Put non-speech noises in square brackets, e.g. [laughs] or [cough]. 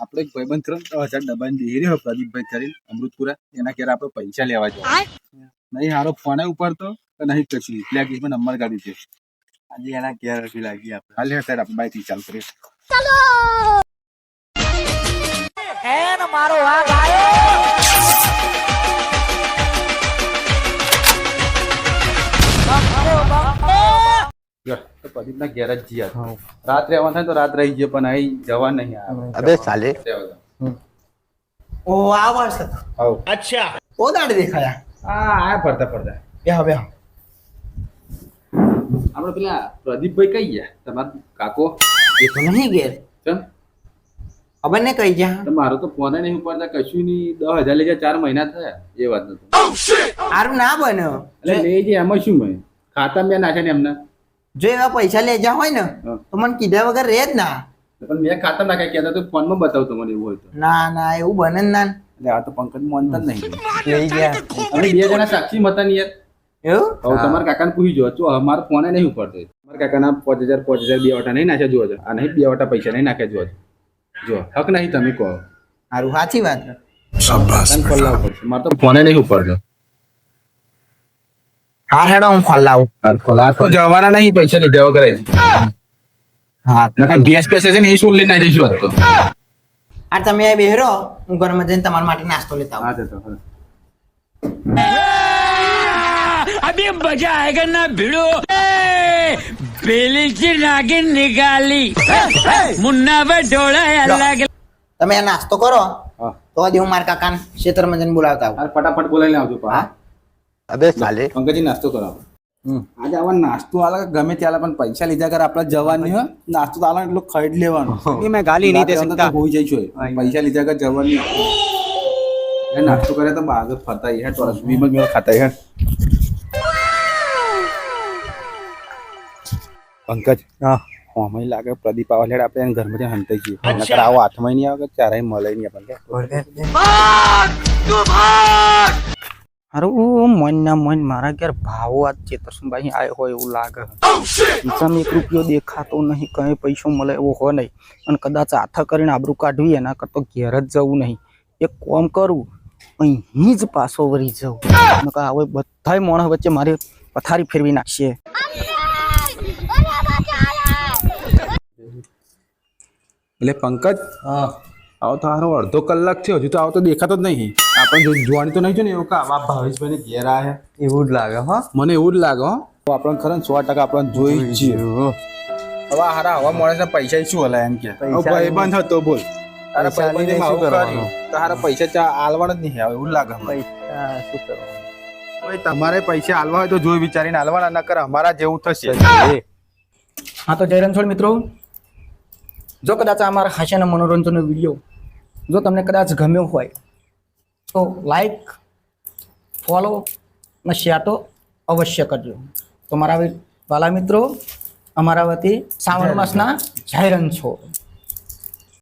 આપણે એક ભાઈબંધ ને દસ હજાર ડબ્બાની દેરી હોય પ્રદીપભાઈ કરીને અમૃતપુરા. એના ઘેર આપણે પૈસા લેવા જાય નહીં હારો ફોને ઉપર તો નહીં કશું એટલે લિસ્ટમાં નંબર કાઢી છે. આજે એના ઘેર હજી લાગી આપણે. હાલ સાહેબ આપણે થી ચાલુ કરીએ. જો, તો પ્રદીપના ઘેર જ જઈએ રાત રહેવા થાય તો રાત રહી જઈએ પણ અહીં જવા નહીં આવે. અબે સાલે ઓ આ વર્ષ અચ્છા. ઓ દાડે દેખાયા. આ આ ફરતા ફરતા. બે હવે આપણે પેલા પ્રદીપભાઈ કઈ ગયા? તમારા કાકો? એ તો નહીં ગેર ચમ? ખબર ને કઈ ગયા. મારો તો ફોન નહીં ઉપાડતા કશું નહીં. દસ હજાર લઈ ગયા ચાર મહિના થયા. એ વાત નથી સારું ના બન્યો. એટલે લઈ જાય એમાં શું મેં ખાતા મેં નાખ્યા ને એમના. જો એવા પૈસા લે જા હોય ને તો મને કીધા વગર રહે જ ના. પણ મેં ખાતા નાખ્યા કહેતા તો ફોનમાં બતાવતો મને એવું હોય તો. ના ના એવું બને જ ના. એટલે આ તો પંકજ માનતા જ નહીં. લઈ ગયા અમે બે જણા સાક્ષી મતા નહીં યાર. એવું? હવે તમારા કાકાને પૂછી જો જો અમારો ફોન નહીં ઉપડતો તમારા કાકાના પાંચ હજાર પાંચ હજાર બે વાટા નહીં નાખ્યા જુઓ છો આ નહીં બે વાટા પૈસા નહીં નાખ્યા જુઓ જો હક નહીં તમે કહો. સારું સાચી વાત. છે મારે તો ફોને નહીં ઉપડતો. હા હેડો હું ખોલાવું તો જવાના નહીં પૈસા લીધા વગર જ. હા નકર ગેસ પેસે છે ને એ શું લઈને આવી જઈશું આજ તો આ તમે અહીં બેહરો હું ઘરમાં જઈને તમારા માટે નાસ્તો લેતા આવું હા તો, હા. अभी मजा आएगा ना भिड़ो बेली की नागिन निकाली मुन्ना बटोला अलग તમે આ નાસ્તો કરો હા. તો આજે હું મારા કાકાને ખેતરમાં જઈને બોલાવતા આવું હાલ ફટાફટ બોલાવીને આવજો પા. હા અબે ચાલે. પંકજી નાસ્તો કરો આજે આવા નાસ્તો આલા ગમે ત્યાં પણ પૈસા લીધા કર આપણે જવાની હોય નાસ્તો તો આલા એટલું ખરીદ લેવાનું. [laughs] એ મેં ગાલી નહીં દે શકતા. હોઈ જઈ છું પૈસા લીધા કર જવાની એ નાસ્તો કરે તો બાગ ફરતા હે તો રસમી મેળ ખાતા હે. પંકજ હા. હોમય લાગે પ્રદીપ આવા લેડ આપણે ઘરમાં જઈને હંતાઈ જઈએ નકર આવો હાથમાં નહીં આવે કે મળે નહીં આપણને. હારું મન ના મન મારા ઘેર ભાવો આજ ચેતરસુભાઈ આવ્યો હોય એવું લાગે ખિસ્સામાં એક રૂપિયો દેખાતો નહીં કંઈ પૈસો મળે એવો હોય નહીં. અને કદાચ હાથા કરીને આબરું કાઢવી એના કરતો ઘેર જ જવું નહીં. એક કોમ કરું અહીં જ પાછો વળી જવું નકર હવે બધાય માણસ વચ્ચે મારી પથારી ફેરવી નાખશે. એટલે પંકજ? આવો તો હારો અડધો કલાક થયો હજુ તો આવો તો દેખાતો જ નહીં. આપણે જોવાની તો નહીં છે ને એવું કા આ ભાવેશભાઈ ઘેર આયા. એવું જ લાગે હા. મને એવું જ લાગે હો. આપણે આપણને ખરે ને સો ટકા આપણે જોઈ જ છીએ. હવે હારા હવા મળે છે પૈસા શું હલા એમ કે? ભાઈ બંધ હતો બોલ. તારા પૈસા શું કરવાનું? પૈસા ચા આલવાના જ નહીં આવે એવું લાગે. પૈસા શું કરવાનું? ભાઈ તમારે પૈસા આલવા હોય તો જોઈ વિચારીને આલવાના નકર અમારા જેવું થશે. હા તો જય રણછોડ મિત્રો. જો કદાચ અમારા હાસ્યના મનોરંજનનો વીડિયો જો તમને કદાચ ગમ્યો હોય તો લાઈક ફોલો અને શેર તો અવશ્ય કરજો. તો મારા વાલા મિત્રો અમારા વતી શ્રાવણ માસના જાહેરન રણછોડ